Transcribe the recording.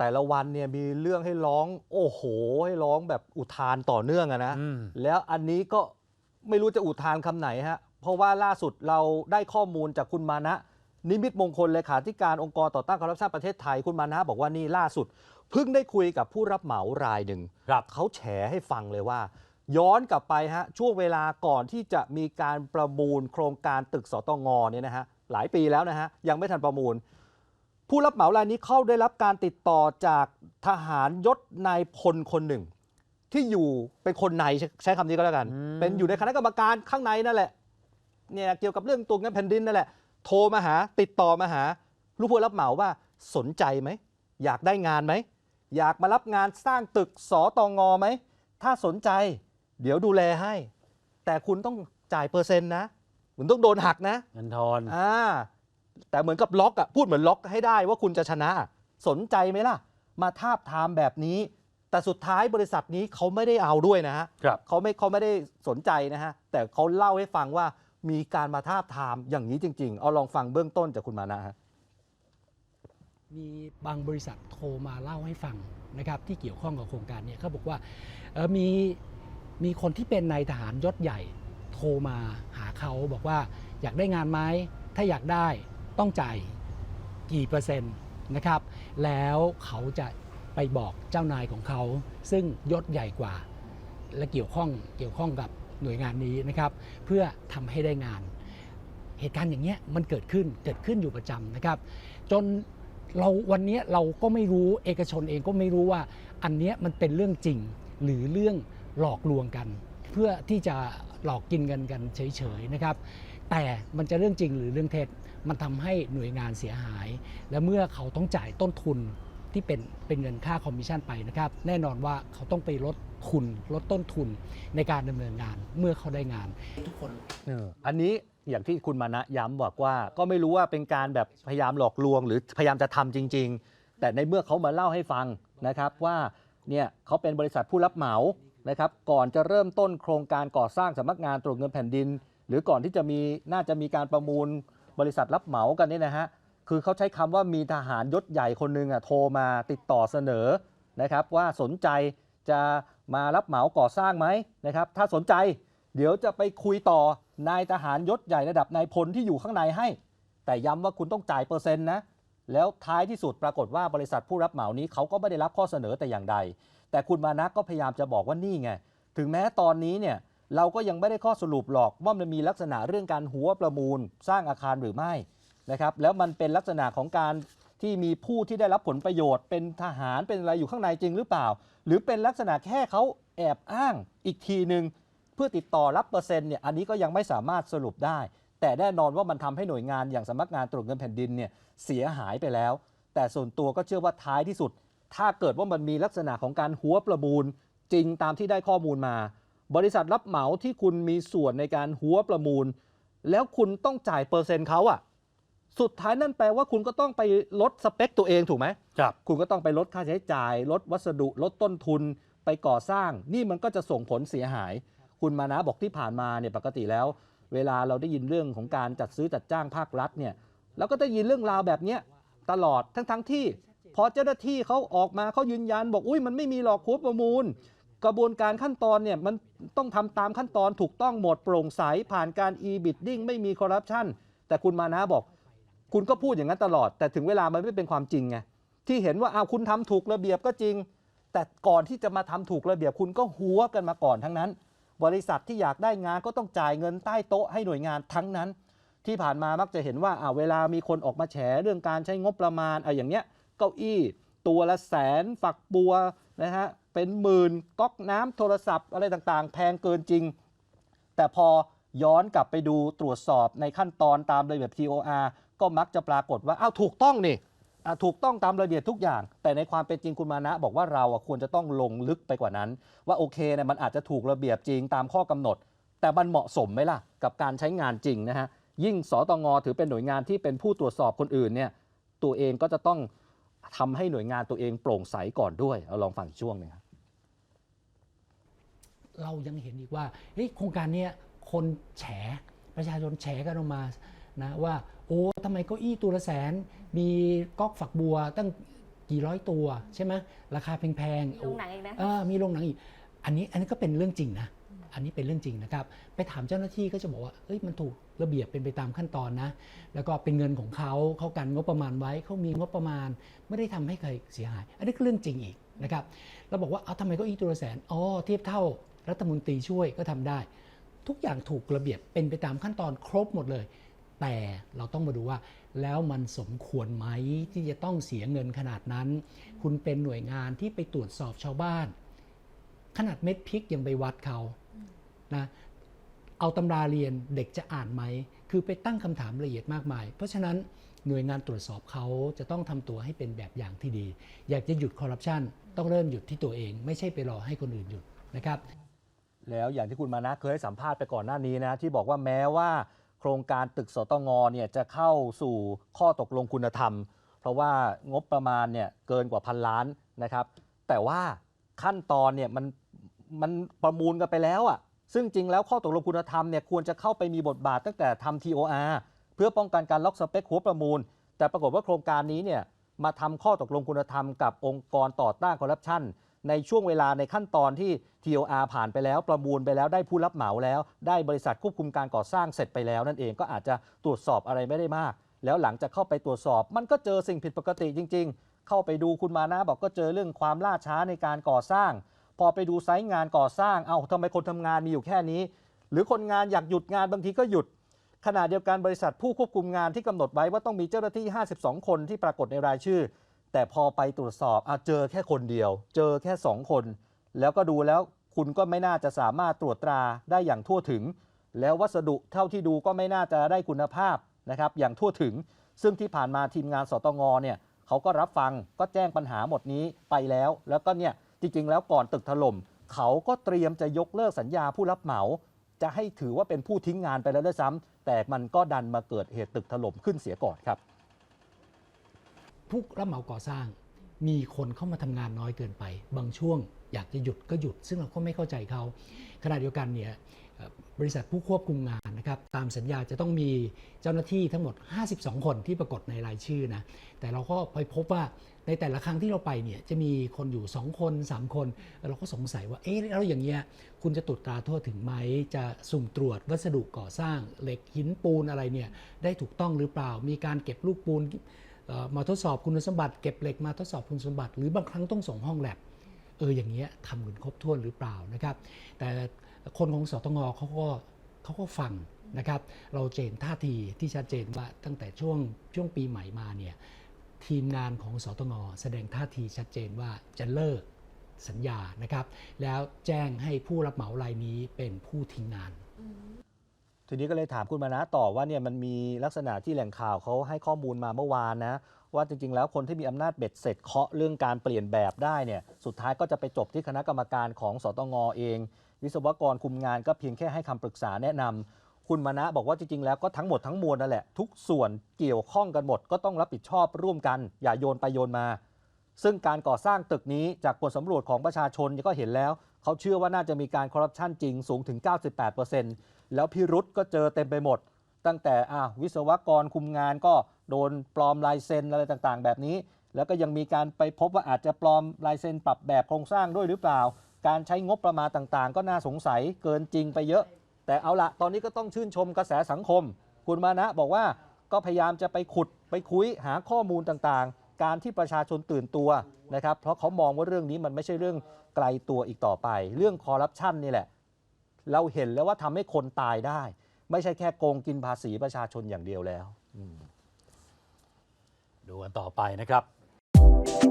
แต่ละวันเนี่ยมีเรื่องให้ร้อง โอ้โห ให้ร้องแบบอุทานต่อเนื่องอะนะอืม แล้วอันนี้ก็ไม่รู้จะอุทานคำไหนฮะ เพราะว่าล่าสุดเราได้ข้อมูลจากคุณมานะ นิมิตมงคลเลขาธิการองค์กรต่อต้านคอร์รัปชันประเทศไทยคุณมานะบอกว่านี่ล่าสุดเพิ่งได้คุยกับผู้รับเหมารายหนึ่ง ครับ เขาแฉให้ฟังเลยว่า ย้อนกลับไปฮะช่วงเวลาก่อนที่จะมีการประมูลโครงการตึกสตงเนี่ยนะฮะหลายปีแล้วนะฮะยังไม่ทันประมูล ผู้รับเหมารายนี้เข้าได้รับการติดต่อจากทหารยศนายพลคนหนึ่ง ที่อยู่เป็นคนในใช้ใช้คำนี้ก็แล้วกัน อืม เป็นอยู่ในคณะกรรมการข้างในนั่นแหละเนี่ยเกี่ยวกับเรื่องตัวเงินแผ่นดินนั่นแหละโทรมาหาติดต่อมาหา ลูกผู้รับเหมาว่าสนใจไหม อยากได้งานไหม อยากมารับงานสร้างตึกสตงไหม ถ้าสนใจ เดี๋ยวดูแลให้ แต่คุณต้องจ่ายเปอร์เซ็นต์นะ คุณต้องโดนหักนะ เงินทอน อ่า แต่เหมือนกับล็อกอะพูดเหมือนล็อกให้ได้ว่าคุณจะชนะ สนใจไหมล่ะ มาทาบทามแบบนี้ แต่สุดท้ายบริษัทนี้เขาไม่ได้เอาด้วยนะฮะครับ เขาไม่เขาไม่ได้สนใจนะฮะ แต่เขาเล่าให้ฟังว่ามีการมาทาบทามอย่างนี้จริง ๆ เอาลองฟังเบื้องต้นจากคุณมานะฮะ มีบางบริษัทโทรมาเล่าให้ฟังนะครับที่เกี่ยวข้องกับโครงการเนี้เขาบอกว่าเอ่อมีมีคนที่เป็นนายทหารยศใหญ่ โทรมาหาเขาบอกว่าอยากได้งานไหมถ้าอยากได้ ต้องจ่ายกี่เปอร์เซ็นต์นะครับ แล้วเขาจะไปบอกเจ้านายของเขา ซึ่งยศใหญ่กว่า และเกี่ยวข้องเกี่ยวข้องกับหน่วยงานนี้นะครับ เพื่อทำให้ได้งาน เหตุการณ์อย่างเงี้ยมันเกิดขึ้นเกิดขึ้นอยู่ประจำนะครับ จนเราวันนี้เราก็ไม่รู้เอกชนเองก็ไม่รู้ว่าอันเนี้ยมันเป็นเรื่องจริงหรือเรื่องหลอกลวงกัน เพื่อที่จะหลอกกินเงินกันเฉยๆนะครับ แต่มันจะเรื่องจริงหรือเรื่องเท็จมันทำให้หน่วยงานเสียหาย และเมื่อเขาต้องจ่ายต้นทุนที่เป็นเป็นเงินค่าคอมมิชชั่นไปนะครับ แน่นอนว่าเขาต้องไปลดทุนลดต้นทุนในการดำเนินงานเมื่อเขาได้งาน ทุกคนเอออันนี้อย่างที่คุณมานะย้ำบอกว่า ก็ไม่รู้ว่าเป็นการแบบพยายามหลอกลวง หรือพยายามจะทำจริง ๆ แต่ในเมื่อเขามาเล่าให้ฟังนะครับว่าเนี่ยเขาเป็นบริษัทผู้รับเหมานะครับ ก่อนจะเริ่มต้นโครงการก่อสร้างสำนักงานตรวจเงินแผ่นดิน หรือก่อนที่จะมีน่าจะมีการประมูลบริษัทรับเหมากันนี่นะฮะคือเขาใช้คำว่ามีทหารยศใหญ่คนหนึ่งอะโทรมาติดต่อเสนอนะครับ ว่าสนใจจะมารับเหมาก่อสร้างไหมนะครับ ถ้าสนใจเดี๋ยวจะไปคุยต่อนายทหารยศใหญ่ระดับนายพลที่อยู่ข้างในให้ แต่ย้ำว่าคุณต้องจ่ายเปอร์เซ็นต์นะแล้วท้ายที่สุดปรากฏว่าบริษัทผู้รับเหมานี้เขาก็ไม่ได้รับข้อเสนอแต่อย่างใด แต่คุณมานะก็พยายามจะบอกว่านี่ไง ถึงแม้ตอนนี้เนี่ย เราก็ยังไม่ได้ข้อสรุปหรอกว่ามันมีลักษณะเรื่องการหัวประมูลสร้างอาคารหรือไม่นะครับแล้วมันเป็นลักษณะของการที่มีผู้ที่ได้รับผลประโยชน์ เป็นทหารเป็นอะไรอยู่ข้างในจริงหรือเปล่า หรือเป็นลักษณะแค่เขาแอบอ้างอีกทีหนึ่งเพื่อติดต่อรับเปอร์เซ็นต์เนี่ยอันนี้ก็ยังไม่สามารถสรุปได้ แต่แน่นอนว่ามันทำให้หน่วยงานอย่างสำนักงานตรวจเงินแผ่นดินเนี่ยเสียหายไปแล้ว แต่ส่วนตัวก็เชื่อว่าท้ายที่สุด ถ้าเกิดว่ามันมีลักษณะของการหัวประมูลจริงตามที่ได้ข้อมูลมา บริษัทรับเหมาที่คุณมีส่วนในการหัวประมูล แล้วคุณต้องจ่ายเปอร์เซ็นต์เขาอะสุดท้ายนั่นแปลว่าคุณก็ต้องไปลดสเปคตัวเองถูกไหมครับคุณก็ต้องไปลดค่าใช้จ่าย ลดวัสดุลดต้นทุนไปก่อสร้าง นี่มันก็จะส่งผลเสียหาย คุณมานะบอกที่ผ่านมาเนี่ยปกติแล้ว เวลาเราได้ยินเรื่องของการจัดซื้อจัดจ้างภาครัฐเนี่ยเราก็ได้ยินเรื่องราวแบบเนี้ยตลอดทั้งทั้งๆที่พอเจ้าหน้าที่เขาออกมาเขายืนยันบอกอุ้ยมันไม่มีหรอกหัวประมูล กระบวนการขั้นตอนเนี่ยมันต้องทำตามขั้นตอนถูกต้องหมดโปร่งใสผ่านการ e-bidding ไม่มีคอร์รัปชันแต่คุณมานะบอก คุณก็พูดอย่างนั้นตลอด แต่ถึงเวลามันไม่เป็นความจริงไงที่เห็นว่าเอาวคุณทำถูกระเบียบก็จริง แต่ก่อนที่จะมาทำถูกระเบียบคุณก็หัวกันมาก่อนทั้งนั้น บริษัทที่อยากได้งานก็ต้องจ่ายเงินใต้โต๊ะให้หน่วยงานทั้งนั้น ที่ผ่านมามักจะเห็นว่าอ่าเวลามีคนออกมาแฉเรื่องการใช้งบประมาณอะอย่างเงี้ยเก้าอี้ ตัวละแสนฝักบัว นะฮะเป็นหมื่นก๊อกน้ำโทรศัพท์อะไรต่างๆ แพงเกินจริง แต่พอย้อนกลับไปดูตรวจสอบในขั้นตอนตามระเบียบ TOR ก็มักจะปรากฏว่าอ้าวถูกต้องนี่ถูกต้องตามระเบียบทุกอย่าง แต่ในความเป็นจริงคุณมานะ บอกว่าเราควรจะต้องลงลึกไปกว่านั้น ว่าโอเคเนี่ยมันอาจจะถูกระเบียบจริงตามข้อกำหนด แต่มันเหมาะสมไหมล่ะ กับการใช้งานจริงนะฮะยิ่งสตงถือเป็นหน่วยงานที่เป็นผู้ตรวจสอบคนอื่นเนี่ยตัวเองก็จะต้อง ทำให้หน่วยงานตัวเองโปร่งใสก่อนด้วยเอาลองฟังอีกช่วงหนึงครับเรายังเห็นอีกว่าเฮ้ยโครงการเนี้ยคนแฉประชาชนแฉกันออกมานะว่าโอ้ทำไมเก้าอี้ตัวละแสน มีก๊อกฝักบัวตั้งกี่ร้อยตัวใช่ไหมราคาแพงๆโรงหนังเองนะเออมีโรงหนังอีก อันนี้อันนี้ก็เป็นเรื่องจริงนะ อันนี้เป็นเรื่องจริงนะครับ ไปถามเจ้าหน้าที่ก็จะบอกว่าเอ้ยมันถูกระเบียบเป็นไปตามขั้นตอนนะ แล้วก็เป็นเงินของเขาเขากันงบประมาณไว้เขามีงบประมาณ ไม่ได้ทำให้ใครเสียหาย อันนี้ก็เรื่องจริงอีกนะครับเราบอกว่าเอาทำไมก็อีตัวแสนอ๋อเทียบเท่ารัฐมนตรีช่วยก็ทำได้ ทุกอย่างถูกระเบียบเป็นไปตามขั้นตอนครบหมดเลย แต่เราต้องมาดูว่า แล้วมันสมควรไหมที่จะต้องเสียเงินขนาดนั้น คุณเป็นหน่วยงานที่ไปตรวจสอบชาวบ้าน ขนาดเม็ดพริกยังไปวัดเขา นะเอาตำราเรียนเด็กจะอ่านไหม คือไปตั้งคำถามละเอียดมากมาย เพราะฉะนั้นหน่วยงานตรวจสอบเขาจะต้องทำตัวให้เป็นแบบอย่างที่ดี อยากจะหยุดคอร์รัปชันต้องเริ่มหยุดที่ตัวเอง ไม่ใช่ไปรอให้คนอื่นหยุดนะครับ แล้วอย่างที่คุณมานะเคยให้สัมภาษณ์ไปก่อนหน้านี้นะ ที่บอกว่าแม้ว่าโครงการตึกสตงเนี่ยจะเข้าสู่ข้อตกลงคุณธรรม เพราะว่างบประมาณเนี่ยเกินกว่าพันล้านนะครับ แต่ว่าขั้นตอนเนี่ยมันมันประมูลกันไปแล้วอะ่ะ ซึ่งจริงแล้วข้อตกลงคุณธรรมเนี่ยควรจะเข้าไปมีบทบาทตั้งแต่ทำ TOR เพื่อป้องกันการล็อกสเปคหัวประมูล แต่ปรากฏว่าโครงการนี้เนี่ยมาทำข้อตกลงคุณธรรมกับองค์กรต่อต้านคอร์รัปชันในช่วงเวลาในขั้นตอนที่ TOR ผ่านไปแล้วประมูลไปแล้วได้ผู้รับเหมาแล้ว ได้บริษัทควบคุมการก่อสร้างเสร็จไปแล้วนั่นเองก็อาจจะตรวจสอบอะไรไม่ได้มาก แล้วหลังจากเข้าไปตรวจสอบ มันก็เจอสิ่งผิดปกติจริง ๆ เข้าไปดูคุณมานะบอกก็เจอเรื่องความล่าช้าในการก่อสร้าง พอไปดูไซต์งานก่อสร้าง เอาทำไมคนทำงานมีอยู่แค่นี้ หรือคนงานอยากหยุดงานบางทีก็หยุด ขณะเดียวกันบริษัทผู้ควบคุมงานที่กำหนดไว้ว่าต้องมีเจ้าหน้าที่ 52 คนที่ปรากฏในรายชื่อ แต่พอไปตรวจสอบอเจอแค่คนเดียว เจอแค่ 2 คน แล้วก็ดูแล้วคุณก็ไม่น่าจะสามารถตรวจตราได้อย่างทั่วถึง แล้ววัสดุเท่าที่ดูก็ไม่น่าจะได้คุณภาพนะครับอย่างทั่วถึง ซึ่งที่ผ่านมาทีมงานสตงเนี่ยเขาก็รับฟังก็แจ้งปัญหาหมดนี้ไปแล้ว แล้วก็เนี่ย จริง ๆ แล้วก่อนตึกถล่มเขาก็เตรียมจะยกเลิกสัญญาผู้รับเหมา จะให้ถือว่าเป็นผู้ทิ้งงานไปแล้วด้วยซ้ำแต่มันก็ดันมาเกิดเหตุตึกถล่มขึ้นเสียก่อนครับผู้รับเหมาก่อสร้าง มีคนเข้ามาทำงานน้อยเกินไป บางช่วงอยากจะหยุดก็หยุด ซึ่งเราก็ไม่เข้าใจเขาขณะเดียวกันเนี่ย บริษัทผู้ควบคุมงานนะครับตามสัญญาจะต้องมีเจ้าหน้าที่ทั้งหมด 52 คนที่ปรากฏในรายชื่อนะแต่เราก็ไปพบว่าในแต่ละครั้งที่เราไปเนี่ยจะมีคนอยู่ 2 คน 3 คน เราก็สงสัยว่าเอ๊ะแล้วอย่างเงี้ยคุณจะตรวจตราทั่วถึงไหมจะสุ่มตรวจวัสดุก่อสร้างเหล็กหินปูนอะไรเนี่ยได้ถูกต้องหรือเปล่า มีการเก็บลูกปูนมาทดสอบคุณสมบัติเก็บเหล็กมาทดสอบคุณสมบัติ หรือบางครั้งต้องส่งห้องแลบเอออย่างเงี้ยทำกันครบถ้วนหรือเปล่านะครับ แต่ คนของสตงเขาก็เขาก็ฟังนะครับ เราเจนท่าทีที่ชัดเจนว่าตั้งแต่ช่วงช่วงปีใหม่มาเนี่ยทีมงานของสตงแสดงท่าทีชัดเจนว่าจะเลิกสัญญานะครับ แล้วแจ้งให้ผู้รับเหมารายนี้เป็นผู้ทิ้งงานทีนี้ก็เลยถามคุณมานะต่อว่าเนี่ยมันมีลักษณะที่แหล่งข่าวเขาให้ข้อมูลมาเมื่อวานนะว่าจริง ๆ แล้วคนที่มีอำนาจเบ็ดเสร็จเคาะเรื่องการเปลี่ยนแบบได้เนี่ยสุดท้ายก็จะไปจบที่คณะกรรมการของสตงเอง วิศวกรคุมงานก็เพียงแค่ให้คำปรึกษาแนะนำคุณมานะบอกว่าจริงๆแล้วก็ทั้งหมดทั้งมวลนั่นแหละ ทุกส่วนเกี่ยวข้องกันหมดก็ต้องรับผิดชอบร่วมกัน อย่าโยนไปโยนมา ซึ่งการก่อสร้างตึกนี้จากผลสำรวจของประชาชนก็เห็นแล้ว เขาเชื่อว่าน่าจะมีการคอร์รัปชันจริงสูงถึง 98%แล้วพิรุษก็เจอเต็มไปหมด ตั้งแต่อะวิศวกรคุมงานก็โดนปลอมลายเซ็นอะไรต่างๆ แบบนี้ แล้วก็ยังมีการไปพบว่าอาจจะปลอมลายเซ็นปรับแบบโครงสร้างด้วยหรือเปล่า การใช้งบประมาณต่างๆ ก็น่าสงสัยเกินจริงไปเยอะ แต่เอาละตอนนี้ก็ต้องชื่นชมกระแสสังคม คุณมานะบอกว่าก็พยายามจะไปขุดไปคุยหาข้อมูลต่างๆ การที่ประชาชนตื่นตัวนะครับ เพราะเขามองว่าเรื่องนี้มันไม่ใช่เรื่องไกลตัวอีกต่อไป เรื่องคอร์รัปชันนี่แหละ เราเห็นแล้วว่าทำให้คนตายได้ ไม่ใช่แค่โกงกินภาษีประชาชนอย่างเดียวแล้วดูกันต่อไปนะครับ